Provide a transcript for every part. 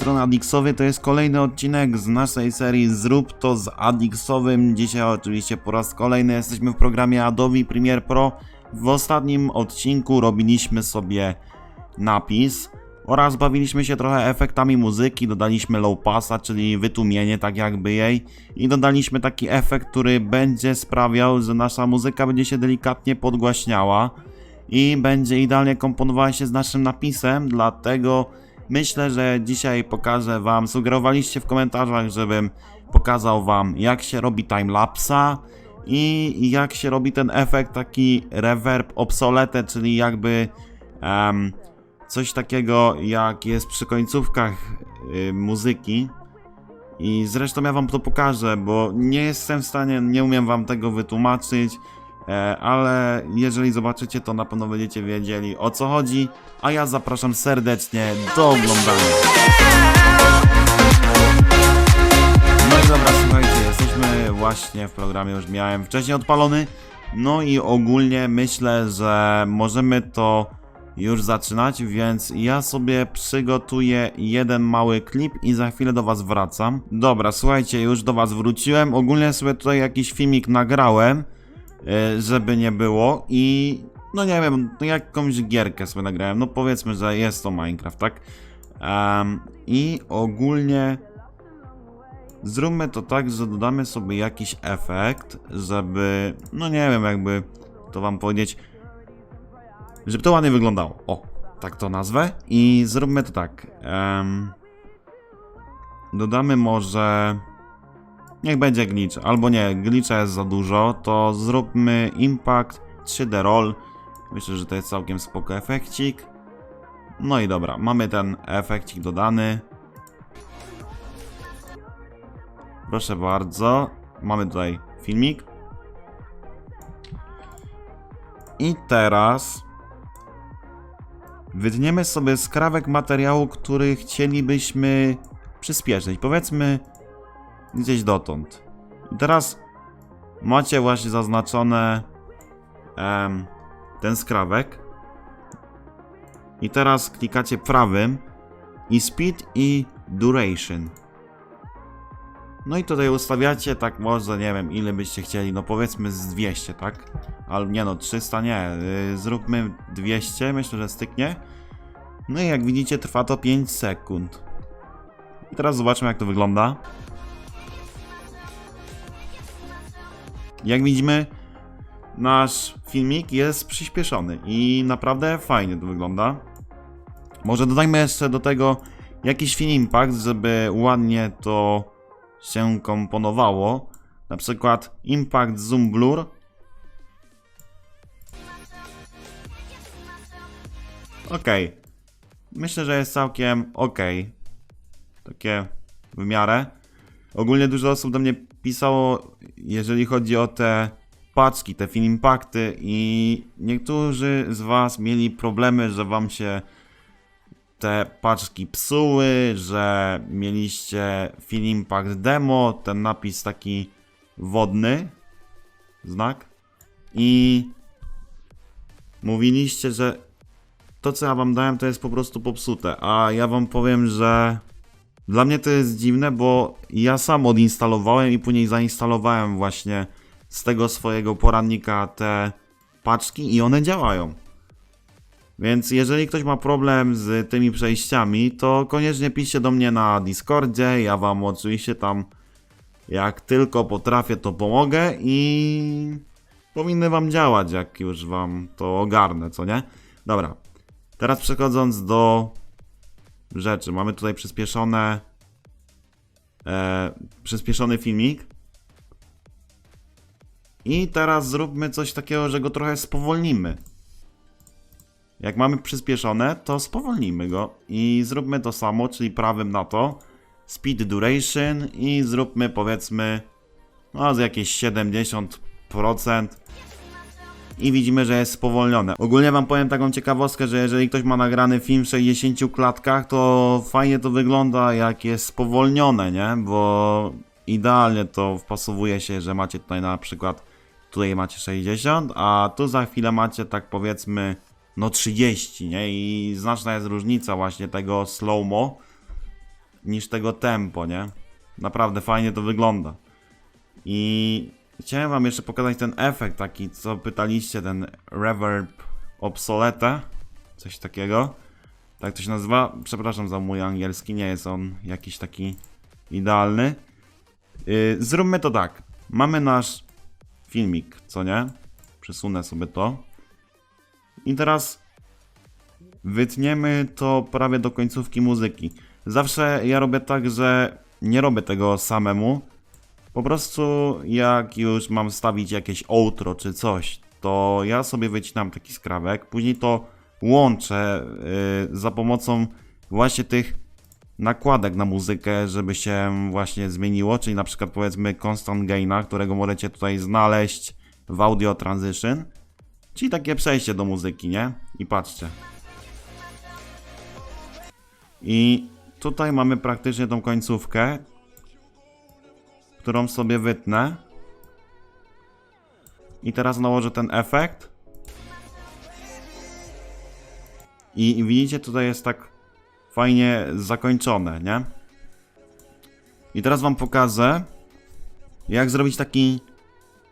strony Adixowy, to jest kolejny odcinek z naszej serii Zrób to z Adixowym. Dzisiaj oczywiście po raz kolejny jesteśmy w programie Adobe Premiere Pro. W ostatnim odcinku robiliśmy sobie napis oraz bawiliśmy się trochę efektami muzyki, dodaliśmy low passa, czyli wytłumienie tak jakby jej i dodaliśmy taki efekt, który będzie sprawiał, że nasza muzyka będzie się delikatnie podgłaśniała i będzie idealnie komponowała się z naszym napisem, dlatego myślę, że dzisiaj pokażę wam, sugerowaliście w komentarzach, żebym pokazał wam jak się robi timelapsa i jak się robi ten efekt taki reverb obsolete, czyli jakby em, coś takiego jak jest przy końcówkach y, muzyki. I zresztą ja wam to pokażę, bo nie jestem w stanie, nie umiem wam tego wytłumaczyć, ale jeżeli zobaczycie, to na pewno będziecie wiedzieli o co chodzi, a ja zapraszam serdecznie do oglądania. No i dobra, słuchajcie, jesteśmy właśnie w programie, już miałem wcześniej odpalony, no i ogólnie myślę, że możemy to już zaczynać, więc ja sobie przygotuję jeden mały klip i za chwilę do was wracam. Dobra, słuchajcie, już do was wróciłem. Ogólnie sobie tutaj jakiś filmik nagrałem, e, żeby nie było i no nie wiem, no jakąś gierkę sobie nagrałem. No powiedzmy, że jest to Minecraft, tak? Em, I ogólnie zróbmy to tak, że dodamy sobie jakiś efekt, żeby, no nie wiem, jakby to wam powiedzieć, żeby to ładnie wyglądało. O, tak to nazwę. I zróbmy to tak. em, dodamy może. Niech będzie glitch, albo nie, glitcha jest za dużo, to zróbmy Impact 3D Roll. Myślę, że to jest całkiem spoko efekcik. No i dobra, mamy ten efekcik dodany. Proszę bardzo, mamy tutaj filmik. I teraz wytniemy sobie skrawek materiału, który chcielibyśmy przyspieszyć. Powiedzmy gdzieś dotąd. I teraz macie właśnie zaznaczone em, ten skrawek. I teraz klikacie prawym i speed i duration. No i tutaj ustawiacie tak może, nie wiem ile byście chcieli, no powiedzmy z 200, tak? Ale nie no, 300 nie, yy, zróbmy 200, myślę, że styknie. No i jak widzicie trwa to 5 sekund. I teraz zobaczmy jak to wygląda. Jak widzimy, nasz filmik jest przyspieszony i naprawdę fajnie to wygląda. Może dodajmy jeszcze do tego jakiś film impact, żeby ładnie to się komponowało. Na przykład impact zoom blur. Ok. Myślę, że jest całkiem ok. Takie w miarę. Ogólnie dużo osób do mnie pisało, jeżeli chodzi o te paczki, te film impacty i niektórzy z was mieli problemy, że wam się te paczki psuły, że mieliście film impact demo, ten napis taki wodny, znak. I mówiliście, że to co ja wam dałem to jest po prostu popsute, a ja wam powiem, że dla mnie to jest dziwne, bo ja sam odinstalowałem i później zainstalowałem właśnie z tego swojego poradnika te paczki i one działają. Więc jeżeli ktoś ma problem z tymi przejściami, to koniecznie piszcie do mnie na Discordzie. Ja wam oczywiście tam jak tylko potrafię, to pomogę i powinny wam działać, jak już wam to ogarnę, co nie? Dobra. Teraz przechodząc do rzeczy. Mamy tutaj przyspieszone e, przyspieszony filmik. I teraz zróbmy coś takiego, że go trochę spowolnimy. Jak mamy przyspieszone, to spowolnimy go i zróbmy to samo, czyli prawym na to. Speed duration i zróbmy powiedzmy no z jakieś 70% i widzimy, że jest spowolnione. Ogólnie wam powiem taką ciekawostkę, że jeżeli ktoś ma nagrany film w 60 klatkach, to fajnie to wygląda jak jest spowolnione, nie? Bo idealnie to wpasowuje się, że macie tutaj na przykład tutaj macie 60, a tu za chwilę macie tak powiedzmy no 30, nie? I znaczna jest różnica właśnie tego slow-mo. niż tego tempo, nie? Naprawdę fajnie to wygląda. I chciałem wam jeszcze pokazać ten efekt taki, co pytaliście, ten reverb obsolete, coś takiego. Tak to się nazywa. Przepraszam za mój angielski, nie jest on jakiś taki idealny. Yy, zróbmy to tak. Mamy nasz filmik, co nie? Przesunę sobie to. I teraz wytniemy to prawie do końcówki muzyki. Zawsze ja robię tak, że nie robię tego samemu. Po prostu jak już mam stawić jakieś outro czy coś, to ja sobie wycinam taki skrawek, później to łączę yy, za pomocą właśnie tych nakładek na muzykę, żeby się właśnie zmieniło, czyli na przykład powiedzmy constant gaina, którego możecie tutaj znaleźć w audio transition, czyli takie przejście do muzyki, nie? I patrzcie. I tutaj mamy praktycznie tą końcówkę, którą sobie wytnę. I teraz nałożę ten efekt. I, I widzicie, tutaj jest tak fajnie zakończone, nie? I teraz wam pokażę, jak zrobić taki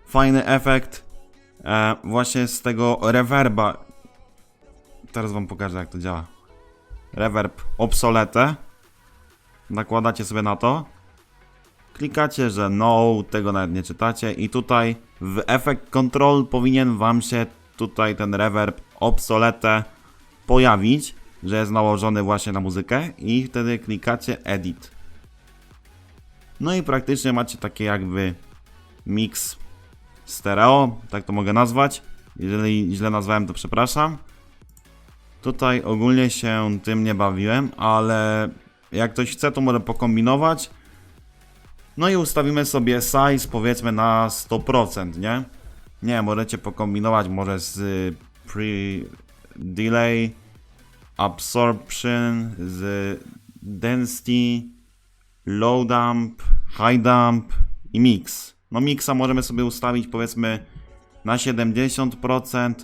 fajny efekt e, właśnie z tego reverba. Teraz wam pokażę, jak to działa. Reverb obsolete. Nakładacie sobie na to. Klikacie, że no, tego nawet nie czytacie i tutaj w efekt control powinien wam się tutaj ten reverb obsolete pojawić, że jest nałożony właśnie na muzykę i wtedy klikacie edit. No i praktycznie macie takie jakby mix stereo, tak to mogę nazwać. Jeżeli źle nazwałem, to przepraszam. Tutaj ogólnie się tym nie bawiłem, ale jak ktoś chce, to może pokombinować. No i ustawimy sobie size powiedzmy na 100%, nie? Nie, możecie pokombinować może z y, pre-delay, absorption, z density, low dump, high dump i mix. No mixa możemy sobie ustawić powiedzmy na 70%.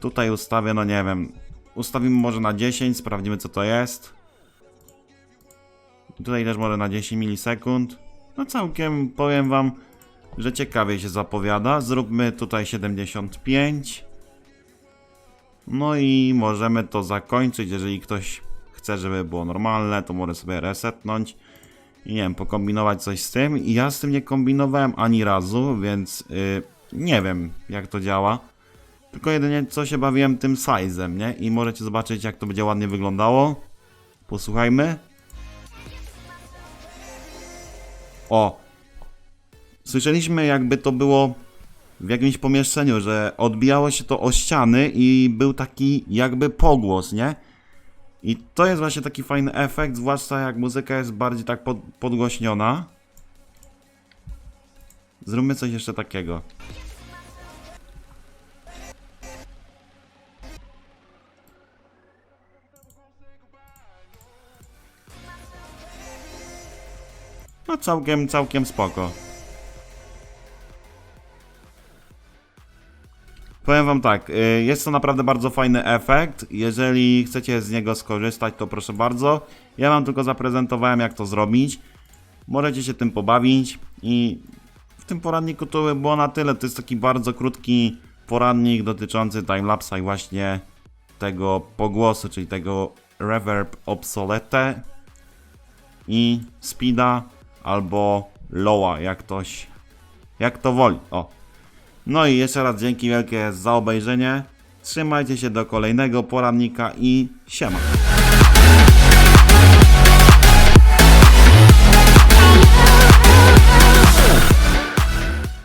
Tutaj ustawię, no nie wiem, ustawimy może na 10, sprawdzimy co to jest. Tutaj też może na 10 milisekund. No całkiem powiem wam, że ciekawie się zapowiada. Zróbmy tutaj 75. No i możemy to zakończyć, jeżeli ktoś chce, żeby było normalne, to może sobie resetnąć i nie wiem, pokombinować coś z tym. I ja z tym nie kombinowałem ani razu, więc yy, nie wiem jak to działa. Tylko jedynie co się bawiłem tym size'em, nie? I możecie zobaczyć jak to będzie ładnie wyglądało. Posłuchajmy. O! Słyszeliśmy jakby to było w jakimś pomieszczeniu, że odbijało się to o ściany i był taki jakby pogłos, nie? I to jest właśnie taki fajny efekt, zwłaszcza jak muzyka jest bardziej tak pod, podgłośniona. Zróbmy coś jeszcze takiego. No całkiem, całkiem spoko. Powiem wam tak, y, jest to naprawdę bardzo fajny efekt. Jeżeli chcecie z niego skorzystać, to proszę bardzo. Ja wam tylko zaprezentowałem, jak to zrobić. Możecie się tym pobawić i w tym poradniku to by było na tyle. To jest taki bardzo krótki poradnik dotyczący timelapsa i właśnie tego pogłosu, czyli tego reverb obsolete i speeda albo lowa, jak ktoś jak to woli. O. No i jeszcze raz dzięki wielkie za obejrzenie. Trzymajcie się do kolejnego poradnika i siema.